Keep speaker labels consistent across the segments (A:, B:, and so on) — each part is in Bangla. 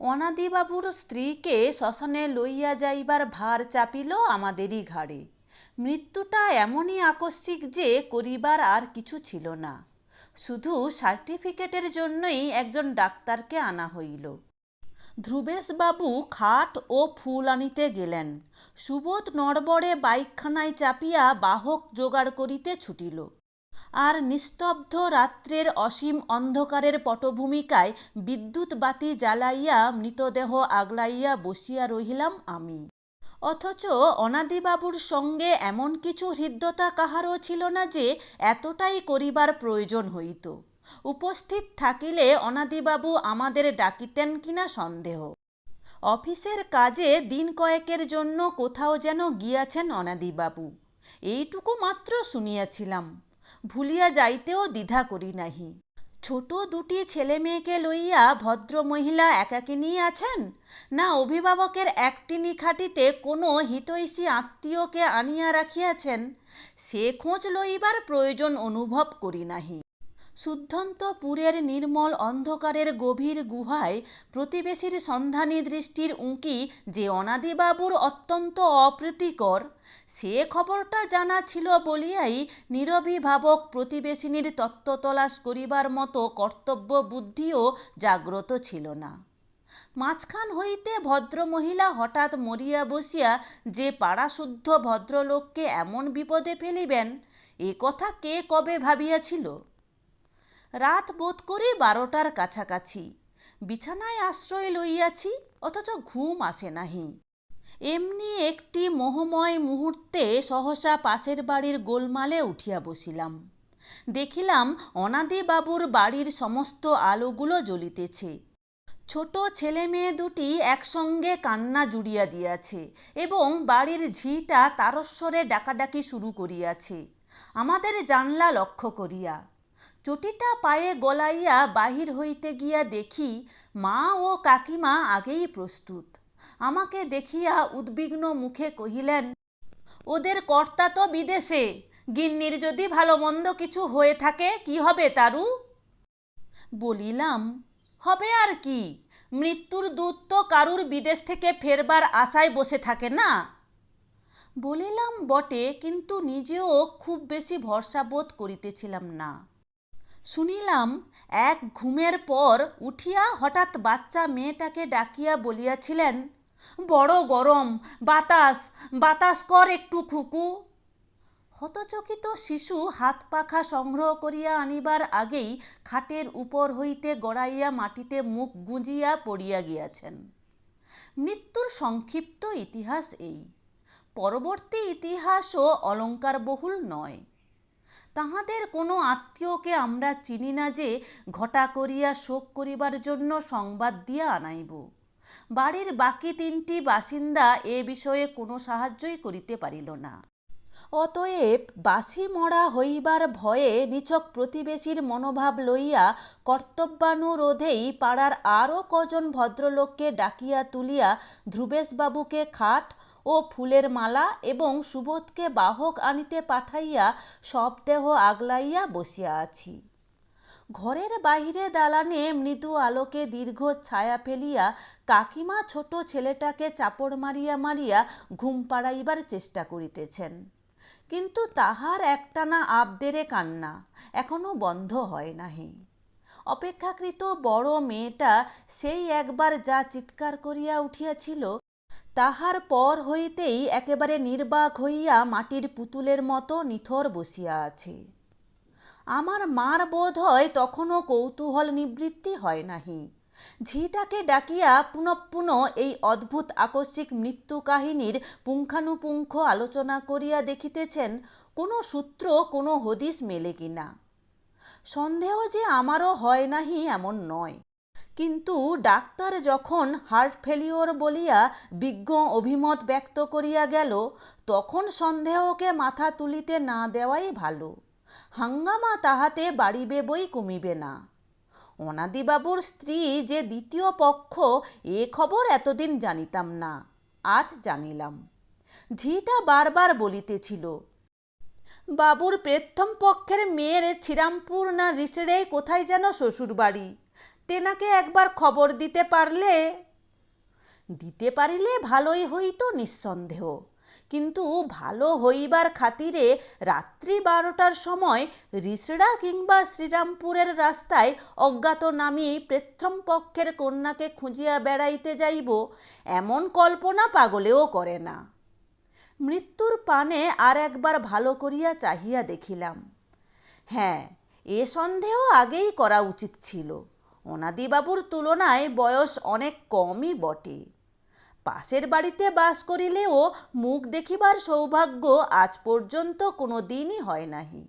A: অনাদিবাবুর স্ত্রীকে শ্মশানে লইয়া যাইবার ভার চাপিল আমাদেরই ঘাড়ে। মৃত্যুটা এমনই আকস্মিক যে করিবার আর কিছু ছিল না। শুধু সার্টিফিকেটের জন্যই একজন ডাক্তারকে আনা হইল। ধ্রুবেশবাবু খাট ও ফুল আনিতে গেলেন। সুবোধ নড়বড়ে বাইকখানায় চাপিয়া বাহক জোগাড় করিতে ছুটিল। আর নিস্তব্ধ রাত্রের অসীম অন্ধকারের পটভূমিকায় বিদ্যুৎ বাতি জ্বালাইয়া মৃতদেহ আগলাইয়া বসিয়া রহিলাম আমি। অথচ অনাদিবাবুর সঙ্গে এমন কিছু হৃদ্যতা কাহারও ছিল না যে এতটাই করিবার প্রয়োজন হইত। উপস্থিত থাকিলে অনাদিবাবু আমাদের ডাকিতেন কিনা সন্দেহ। অফিসের কাজে দিন কয়েকের জন্য কোথাও যেন গিয়াছেন অনাদিবাবু। এইটুকু মাত্র শুনিয়াছিলাম। ভুলিয়া যাইতেও দ্বিধা করি নাহি। ছোট দুটি ছেলে মেয়েকে লইয়া ভদ্র মহিলা একাকিনী আছেন? না অভিভাবকের একটি নিখাটিতে কোনো হিতৈষী আত্মীয়কে আনিয়া রাখিয়াছেন? সে খোঁজ লইবার প্রয়োজন অনুভব করি নাহি। শুদ্ধন্তপুরের নির্মল অন্ধকারের গভীর গুহায় প্রতিবেশীর সন্ধানী দৃষ্টির উঁকি যে অনাদিবাবুর অত্যন্ত অপ্রীতিকর, সে খবরটা জানা ছিল বলিয়াই নিরভিভাবক প্রতিবেশিনীর তত্ত্ব তলাশ করিবার মতো কর্তব্য বুদ্ধিও জাগ্রত ছিল না। মাঝখান হইতে ভদ্রমহিলা হঠাৎ মরিয়া বসিয়া যে পাড়াশুদ্ধ ভদ্রলোককে এমন বিপদে ফেলিবেন, এ কথা কে কবে ভাবিয়াছিল? রাত বোধ করি বারোটার কাছাকাছি। বিছানায় আশ্রয় লইয়াছি, অথচ ঘুম আসে নাহি। এমনি একটি মোহময় মুহূর্তে সহসা পাশের বাড়ির গোলমালে উঠিয়া বসিলাম। দেখিলাম অনাদিবাবুর বাড়ির সমস্ত আলোগুলো জ্বলিতেছে। ছোট ছেলে মেয়ে দুটি একসঙ্গে কান্না জুড়িয়া দিয়াছে এবং বাড়ির ঝিটা তারস্বরে ডাকাডাকি শুরু করিয়াছে। আমাদের জানলা লক্ষ্য করিয়া চটিটা পায়ে গলাইয়া বাহির হইতে গিয়া দেখি মা ও কাকিমা আগেই প্রস্তুত। আমাকে দেখিয়া উদ্বিগ্ন মুখে কহিলেন, ওদের কর্তা তো বিদেশে। গিন্নির যদি ভালো মন্দ কিছু হয়ে থাকে, কি হবে তারু? বলিলাম, হবে আর কি। মৃত্যুর দূত তো কারুর বিদেশ থেকে ফেরবার আশায় বসে থাকে না? বলিলাম, বটে, কিন্তু নিজেও খুব বেশি ভরসা বোধ করিতেছিলাম না। শুনিলাম এক ঘুমের পর উঠিয়া হঠাৎ বাচ্চা মেয়েটাকে ডাকিয়া বলিয়াছিলেন, বড় গরম, বাতাস বাতাস কর একটু খুকু। হতচকিত শিশু হাত পাখা সংগ্রহ করিয়া আনিবার আগেই খাটের উপর হইতে গড়াইয়া মাটিতে মুখ গুঁজিয়া পড়িয়া গিয়াছেন। মৃত্যুর সংক্ষিপ্ত ইতিহাস এই। পরবর্তী ইতিহাসও অলঙ্কারবহুল নয়। তাহাদের কোনো আত্মীয়কে আমরা চিনি না যে ঘটা করিয়া শোক করিবার জন্য সংবাদ দিয়া আনাইব। বাড়ির বাকি তিনটি বাসিন্দা এ বিষয়ে কোনো সাহায্যই করিতে পারিল না। অতএব বাসি মরা হইবার ভয়ে নিছক প্রতিবেশীর মনোভাব লইয়া কর্তব্যানুরোধেই পাড়ার আরও কজন ভদ্রলোককে ডাকিয়া তুলিয়া ধ্রুবেশবাবুকে খাট ও ফুলের মালা এবং সুবোধকে বাহক আনিতে পাঠাইয়া সব দেহ আগলাইয়া বসিয়া আছি। ঘরের বাহিরে দালানে মৃদু আলোকে দীর্ঘ ছায়া ফেলিয়া কাকিমা ছোট ছেলেটাকে চাপড় মারিয়া মারিয়া ঘুম পাড়াইবার চেষ্টা করিতেছেন। কিন্তু তাহার একটানা আবদেরে কান্না এখনও বন্ধ হয় নাহি। অপেক্ষাকৃত বড় মেয়েটা সেই একবার যা চিৎকার করিয়া উঠিয়াছিল, তাহার পর হইতেই একেবারে নির্বাক হইয়া মাটির পুতুলের মতো নিথর বসিয়া আছে। আমার মার বোধ হয় তখনও কৌতূহল নিবৃত্তি হয় নাহি। ঝিটাকে ডাকিয়া পুনঃপুন এই অদ্ভুত আকস্মিক মৃত্যু কাহিনীর পুঙ্খানুপুঙ্খ আলোচনা করিয়া দেখিতেছেন, কোনো সূত্র, কোনো হদিস মেলে কিনা সন্দেহ যে আমারও হয় নাহি এমন নয়। কিন্তু ডাক্তার যখন হার্ট ফেলিওর বলিয়া বিজ্ঞ অভিমত ব্যক্ত করিয়া গেল, তখন সন্দেহকে মাথা তুলিতে না দেওয়াই ভালো। হাঙ্গামা তাহাতে বাড়িবে বই কমিবে না। অনাদিবাবুর স্ত্রী যে দ্বিতীয় পক্ষ, এ খবর এতদিন জানিতাম না, আজ জানিলাম। ঝিটা বারবার বলিতেছিল, বাবুর প্রথম পক্ষের মেয়ের ছিরামপুর না রিসড়ে কোথায় যেন শ্বশুর বাড়ি তেনাকে একবার খবর দিতে পারলে? দিতে পারিলে ভালোই হইতো নিঃসন্দেহ। কিন্তু ভালো হইবার খাতিরে রাত্রি বারোটার সময় রিসড়া কিংবা শ্রীরামপুরের রাস্তায় অজ্ঞাত নামি প্রেথম পক্ষের কন্যাকে খুঁজিয়া বেড়াইতে যাইব, এমন কল্পনা পাগলেও করে না। মৃত্যুর পানে আর একবার ভালো করিয়া চাহিয়া দেখিলাম। হ্যাঁ এ সন্দেহ আগেই করা উচিত ছিল। অনাদিবাবুর তুলনায় বয়স অনেক কমই বটে। পাশের বাড়িতে বাস করিলেও মুখ দেখিবার সৌভাগ্য আজ পর্যন্ত কোনো দিনই হয় নাহি।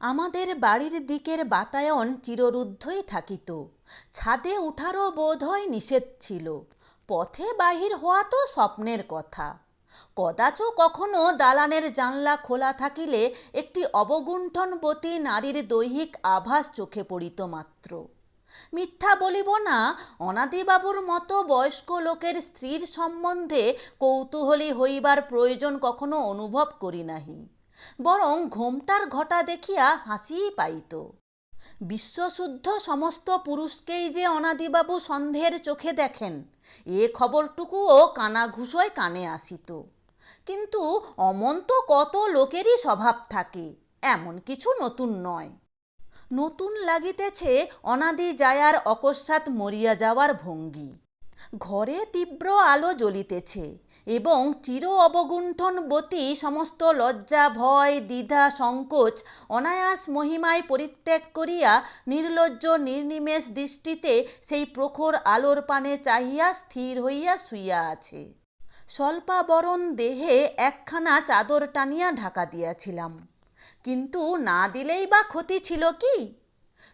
A: আমাদের বাড়ির দিকের বাতায়ন চিররুদ্ধই থাকিত। ছাদে উঠারও বোধ হয় নিষেধ ছিল। পথে বাহির হওয়া তো স্বপ্নের কথা। কদাচ কখনো দালানের জানলা খোলা থাকিলে একটি অবগুণ্ঠনবতী নারীর দৈহিক আভাস চোখে পড়িত মাত্র। মিথ্যা বলিব না। অনাদিবাবুর মতো বয়স্ক লোকের স্ত্রীর সম্বন্ধে কৌতূহলী হইবার প্রয়োজন কখনো অনুভব করি নাহি, বরং ঘোমটার ঘটা দেখিয়া হাসিই পাইত। বিশ্বশুদ্ধ সমস্ত পুরুষকেই যে অনাদিবাবু সন্দেহের চোখে দেখেন, এ খবরটুকুও কানাঘুষোয় কানে আসিত। কিন্তু অমন তো কত লোকেরই স্বভাব থাকে, এমন কিছু নতুন নয়। নতুন লাগিতেছে অনাদি জায়ার অকস্মাৎ মরিয়া যাওয়ার ভঙ্গি। ঘরে তীব্র আলো জ্বলিতেছে এবং চির অবগুণ্ঠনবতী সমস্ত লজ্জা, ভয়, দ্বিধা, সংকোচ, অনায়াস মহিমায় পরিত্যাগ করিয়া নির্লজ্জ, নির্নিমেষ দৃষ্টিতে সেই প্রখর আলোর পানে চাহিয়া স্থির হইয়া শুইয়া আছে। স্বল্পাবরণ দেহে একখানা চাদর টানিয়া ঢাকা দিয়াছিলাম। কিন্তু না দিলেই বা ক্ষতি ছিল কি?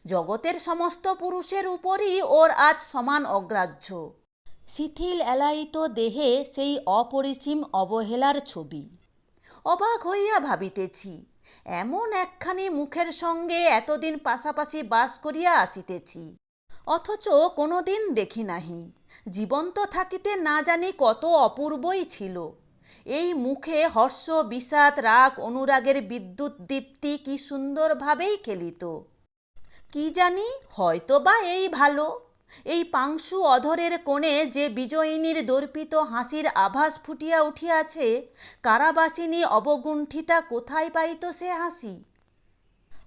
A: জগতের সমস্ত পুরুষের উপরই ওর আজ সমান অগ্রাহ্য। শিথিল এলায়িত দেহে সেই অপরিসীম অবহেলার ছবি। অবাক হইয়া ভাবিতেছি, এমন একখানি মুখের সঙ্গে এতদিন পাশাপাশি বাস করিয়া আসিতেছি। অথচ কোনোদিন দেখি নাহি, জীবন্ত থাকিতে না জানি কত অপূর্বই ছিল। এই মুখে হর্ষ, বিষাদ, রাগ, অনুরাগের বিদ্যুৎ দীপ্তি কি সুন্দরভাবেই খেলিত? কি জানি? হয়তো বা এই ভালো। এই পাংশু অধরের কোণে যে বিজয়িনীর দর্পিত হাসির আভাস ফুটিয়া উঠিয়াছে, কারাবাসিনী অবগুণ্ঠিতা কোথায় পাইত সে হাসি?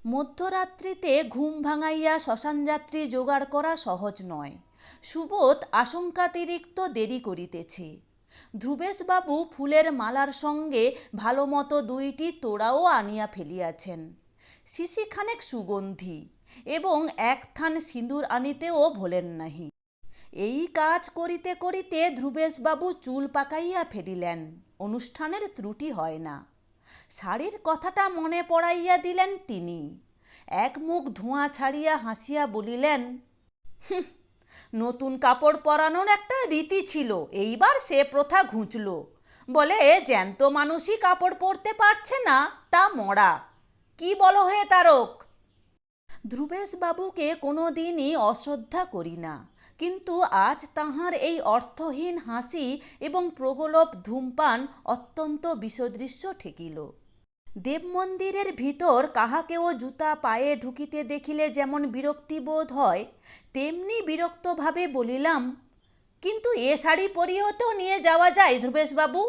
A: মধ্যরাত্রিতে ঘুম ভাঙাইয়া শ্মশানযাত্রী জোগাড় করা সহজ নয়। সুবোধ আশঙ্কাতিরিক্ত দেরি করিতেছে। ধ্রুবেশবাবু ফুলের মালার সঙ্গে ভালো মতো দুইটি তোড়াও আনিয়া ফেলিয়াছেন। শিশিখানেক সুগন্ধি এবং এক থান সিঁদুর আনিতেও ভোলেন নাহি। এই কাজ করিতে করিতে ধ্রুবেশবাবু চুল পাকাইয়া ফেরিলেন অনুষ্ঠানের ত্রুটি হয় না। শাড়ির কথাটা মনে পড়াইয়া দিলেন তিনি। এক মুখ ধোঁয়া ছাড়িয়া হাসিয়া বলিলেন "হুঁ, নতুন কাপড় পরানোর একটা রীতি ছিল। এইবার সে প্রথা ঘুঁচল। বলে, জ্যান্ত মানুষই কাপড় পরতে পারছে না, তা মরা। কি বলো হে তারক? ধ্রুবেশবাবুকে কোনো দিনই অশ্রদ্ধা করি না। কিন্তু আজ তাহার এই অর্থহীন হাসি এবং প্রগলভ ধূমপান অত্যন্ত বিষদৃশ্য ঠেকিল। দেবমন্দিরের ভিতর কাহাকেও জুতা পায়ে ঢুকিতে দেখিলে যেমন বিরক্তি বোধ হয়, তেমনি বিরক্তভাবে বলিলাম, কিন্তু এ শাড়ি পরিয়েও তো নিয়ে যাওয়া যায় ধ্রুবেশবাবু?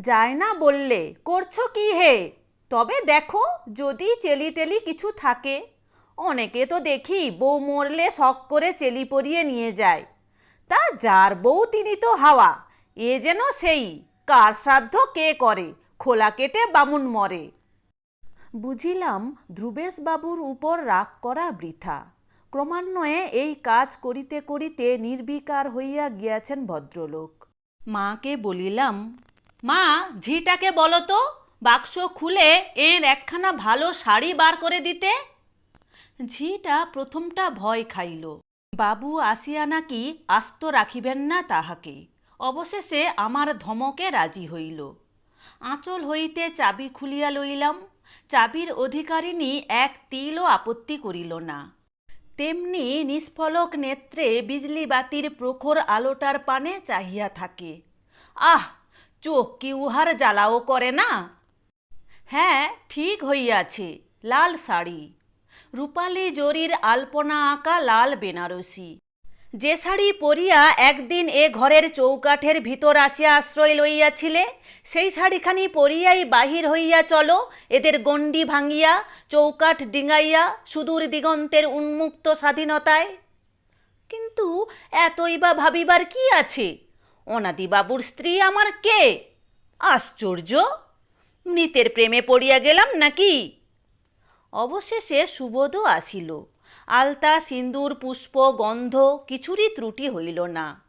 A: যায় না বললে, করছ কি হে? তবে দেখো, যদি চেলি টেলি কিছু থাকে, অনেকে তো দেখি বউ মরলে শখ করে চেলি পরিয়ে নিয়ে যায়, তা যার বউ তিনি তো হাওয়া, এ যেন সেই, কার শ্রাদ্ধ কে করে? খোলা কেটে বামুন মরে। বুঝিলাম ধ্রুবেশবাবুর উপর রাগ করা বৃথা। ক্রমান্বয়ে এই কাজ করিতে করিতে নির্বিকার হইয়া গিয়াছেন ভদ্রলোক। মাকে বলিলাম, মা, ঝিটাকে বলো তো, বাক্স খুলে এর একখানা ভালো শাড়ি বার করে দিতে? ঝিটা প্রথমটা ভয় খাইল। বাবু আসিয়া নাকি আস্ত রাখিবেন না তাহাকে। অবশেষে আমার ধমকে রাজি হইল। আঁচল হইতে চাবি খুলিয়া লইলাম, চাবির অধিকারিণী এক তিলও আপত্তি করিল না। তেমনি নিষ্ফলক নেত্রে বিজলি বাতির প্রখর আলোটার পানে চাহিয়া থাকে। আহ, চোখ কি উহার জ্বালাও করে না? হ্যাঁ ঠিক হইয়াছে, লাল শাড়ি। রূপালি জরির আলপনা আঁকা লাল বেনারসি। যে শাড়ি পরিয়া একদিন এ ঘরের চৌকাঠের ভিতর আসিয়া আশ্রয় লইয়াছিলে, সেই শাড়িখানি পরিয়াই বাহির হইয়া চলো, এদের গণ্ডি ভাঙিয়া, চৌকাঠ ডিঙাইয়া, সুদূর দিগন্তের উন্মুক্ত স্বাধীনতায়। কিন্তু এতই বা ভাবিবার কি আছে? অনাদিবাবুর স্ত্রী আমার কে? আশ্চর্য! মৃতের প্রেমে পড়িয়া গেলাম নাকি? অবশেষে সুবোধও আসিল। আলতা, সিন্দুর, পুষ্প, গন্ধ, কিছুরই ত্রুটি হইল না।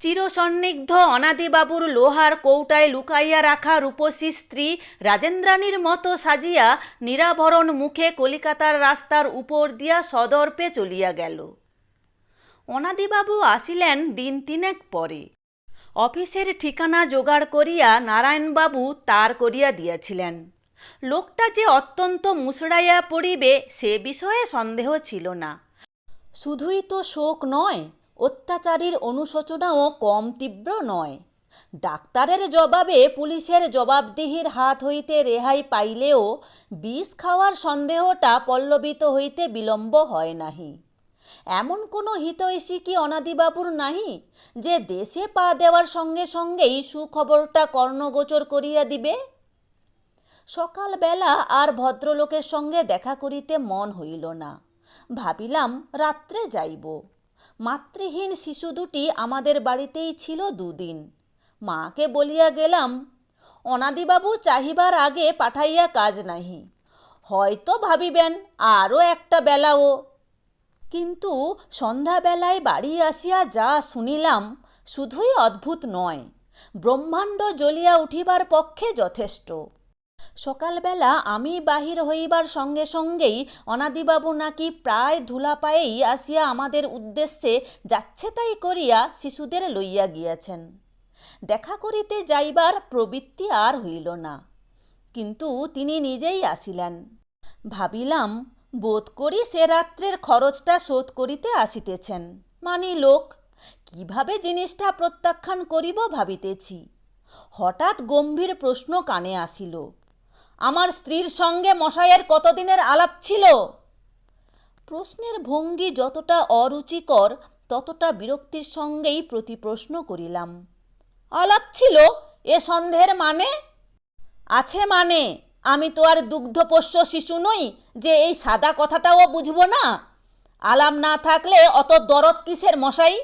A: চিরসন্নিগ্ধ অনাদিবাবুর লোহার কৌটায় লুকাইয়া রাখা রূপসী স্ত্রী রাজেন্দ্রাণীর মতো সাজিয়া নিরাভরণ মুখে কলিকাতার রাস্তার উপর দিয়া সদর্পে চলিয়া গেল। অনাদিবাবু আসিলেন দিন তিনেক পরে। অফিসের ঠিকানা জোগাড় করিয়া নারায়ণবাবু তার করিয়া দিয়াছিলেন। লোকটা যে অত্যন্ত মুসড়াইয়া পড়িবে, সে বিষয়ে সন্দেহ ছিল না। শুধুই তো শোক নয়, অত্যাচারীর অনুশোচনাও কম তীব্র নয়। ডাক্তারের জবাবে পুলিশের জবাবদিহির হাত হইতে রেহাই পাইলেও বিষ খাওয়ার সন্দেহটা পল্লবিত হইতে বিলম্ব হয় নাহি। এমন কোনো হিতৈষী কি অনাদিবাবুর নাহি, যে দেশে পা দেওয়ার সঙ্গে সঙ্গেই সুখবরটা কর্ণগোচর করিয়া দিবে? সকালবেলা আর ভদ্রলোকের সঙ্গে দেখা করিতে মন হইল না। ভাবিলাম, রাত্রে যাইব। মাতৃহীন শিশু দুটি আমাদের বাড়িতেই ছিল দুদিন। মাকে বলিয়া গেলাম, অনাদিবাবু চাহিবার আগে পাঠাইয়া কাজ নাহি। হয়তো ভাবিবেন আরও একটা বেলাও। কিন্তু সন্ধ্যাবেলায় বাড়ি আসিয়া যা শুনিলাম শুধুই অদ্ভুত নয়, ব্রহ্মাণ্ড জ্বলিয়া উঠিবার পক্ষে যথেষ্ট। সকালবেলা আমি বাহির হইবার সঙ্গে সঙ্গেই অনাদিবাবু নাকি প্রায় ধুলা পায়েই আসিয়া আমাদের উদ্দেশ্যে যাচ্ছে তাই করিয়া শিশুদের লইয়া গিয়াছেন। দেখা করিতে যাইবার প্রবৃত্তি আর হইল না, কিন্তু তিনি নিজেই আসিলেন। ভাবিলাম, বোধ করি সে রাত্রের খরচটা শোধ করিতে আসিতেছেন। মানি লোক, কীভাবে জিনিসটা প্রত্যাখ্যান করিব ভাবিতেছি। হঠাৎ গম্ভীর প্রশ্ন কানে আসিল আমার স্ত্রীর সঙ্গে মশাইয়ের কতদিনের আলাপ ছিল? প্রশ্নের ভঙ্গি যতটা অরুচিকর, ততটা বিরক্তির সঙ্গেই প্রতিপ্রশ্ন করিলাম। আলাপ ছিল, এ সন্দেহের মানে? আছে মানে আমি তো আর দুগ্ধপোষ্য শিশু নই, যে এই সাদা কথাটাও বুঝব না। আলাম না থাকলে অত দরদ কিসের মশাই?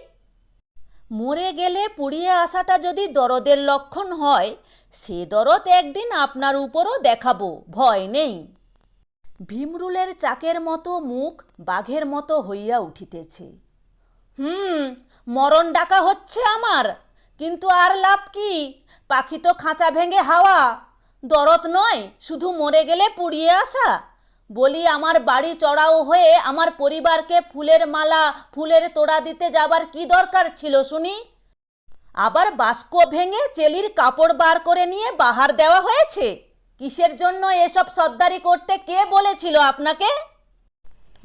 A: মরে গেলে পুড়িয়ে আসাটা যদি দরদের লক্ষণ হয় সে দরদ একদিন আপনার উপরও দেখাবো, ভয় নেই। ভীমরুলের চাকের মতো মুখ বাঘের মতো হইয়া উঠিতেছে। হুম, মরণ ডাকা হচ্ছে আমার, কিন্তু আর লাভ কি? পাখি তো খাঁচা ভেঙে হাওয়া। দরদ নয়, শুধু মরে গেলে পুড়িয়ে আসা। বলি আমার বাড়ি চড়াও হয়ে আমার পরিবারকে ফুলের মালা, ফুলের তোড়া দিতে যাবার কি দরকার ছিল শুনি? আবার বাস্ক ভেঙে চেলির কাপড় বার করে নিয়ে বাহার দেওয়া হয়েছে? কিসের জন্য এসব সর্দারি করতে কে বলেছিল আপনাকে?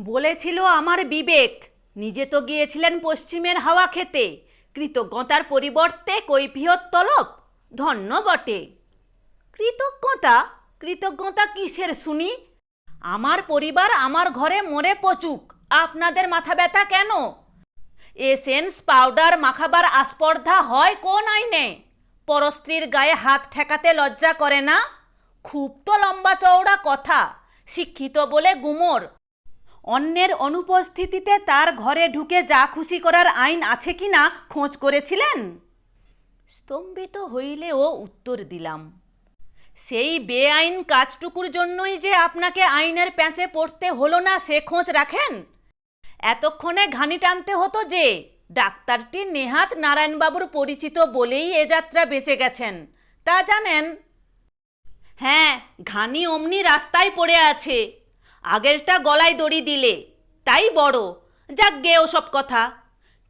A: বলেছিল আমার বিবেক। নিজে তো গিয়েছিলেন পশ্চিমের হাওয়া খেতে। কৃতজ্ঞতার পরিবর্তে কৈফিয়ত তলব, ধন্য বটে। কৃতজ্ঞতা? কৃতজ্ঞতা কিসের শুনি? আমার পরিবার আমার ঘরে মরে পচুক। আপনাদের মাথা ব্যথা কেন? এসেন্স পাউডার মাখাবার আস্পর্ধা হয় কোন আইনে? পরস্ত্রীর গায়ে হাত ঠেকাতে লজ্জা করে না? খুব তো লম্বা চওড়া কথা, শিক্ষিত বলে গুমর। অন্যের অনুপস্থিতিতে তার ঘরে ঢুকে যা খুশি করার আইন আছে কি না খোঁজ করেছিলেন? স্তম্ভিত হইলেও উত্তর দিলাম। সেই বেআইন কাজটুকুর জন্যই যে আপনাকে আইনের প্যাঁচে পড়তে হলো না সে খোঁজ রাখেন? এতক্ষণে ঘানি টানতে হতো যে ডাক্তারটি নেহাত নারায়ণবাবুর পরিচিত বলেই এ যাত্রা বেঁচে গেছেন। তা জানেন? হ্যাঁ ঘানি অমনি রাস্তায় পড়ে আছে। আগেরটা গলায় দড়ি দিলে, তাই বড়। যাক গে ওসব কথা।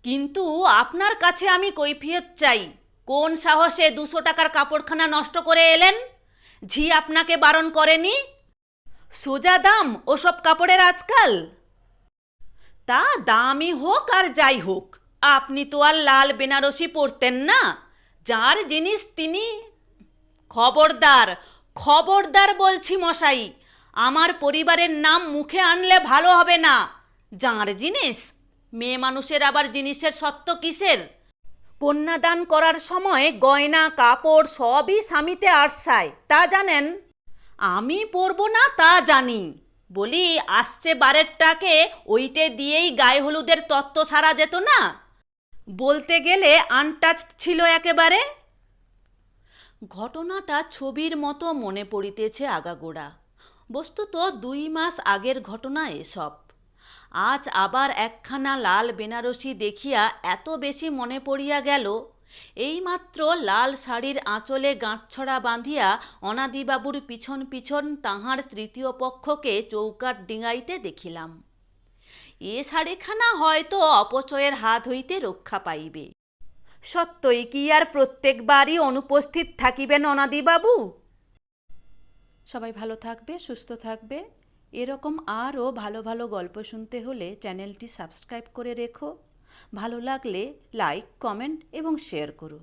A: কিন্তু আপনার কাছে আমি কৈফিয়ত চাই। কোন সাহসে দুশো টাকার কাপড়খানা নষ্ট করে এলেন? ঝি আপনাকে বারণ করেনি? সোজা দাম ওসব কাপড়ের আজকাল? তা দামি হোক আর যাই হোক, আপনি তো আর লাল বেনারসি পরতেন না। যার জিনিস তিনি খবরদার খবরদার বলছি মশাই, আমার পরিবারের নাম মুখে আনলে ভালো হবে না। যার জিনিস, মেয়ে মানুষের আবার জিনিসের সত্য কিসের? কন্যাদান করার সময় গয়না, কাপড় সবই স্বামীতে আরসায়, তা জানেন? আমি পরবো না তা জানি। বলি, আসছে বারেরটাকে, ওইটে দিয়েই গায়ে হলুদের তত্ত্ব সারা যেত না। বলতে গেলে আনটাচড ছিল একেবারে। ঘটনাটা ছবির মতো মনে পড়িতেছে আগাগোড়া। বস্তুত দুই মাস আগের ঘটনা এসব। আজ আবার একখানা লাল বেনারসি দেখিয়া এত বেশি মনে পড়িয়া গেল এইমাত্র লাল শাড়ির আঁচলে গাঁটছড়া বাঁধিয়া অনাদিবাবুর পিছন পিছন তাহার তৃতীয় পক্ষকে চৌকাট ডিঙাইতে দেখিলাম। এ শাড়িখানা হয়তো অপচয়ের হাত হইতে রক্ষা পাইবে। সত্যই কি আর প্রত্যেকবারই অনুপস্থিত থাকিবেন অনাদিবাবু? সবাই ভালো থাকবে, সুস্থ থাকবে। এরকম আরও ভালো ভালো গল্প শুনতে হলে চ্যানেলটি সাবস্ক্রাইব করে রেখো। ভালো লাগলে লাইক কমেন্ট এবং শেয়ার করো।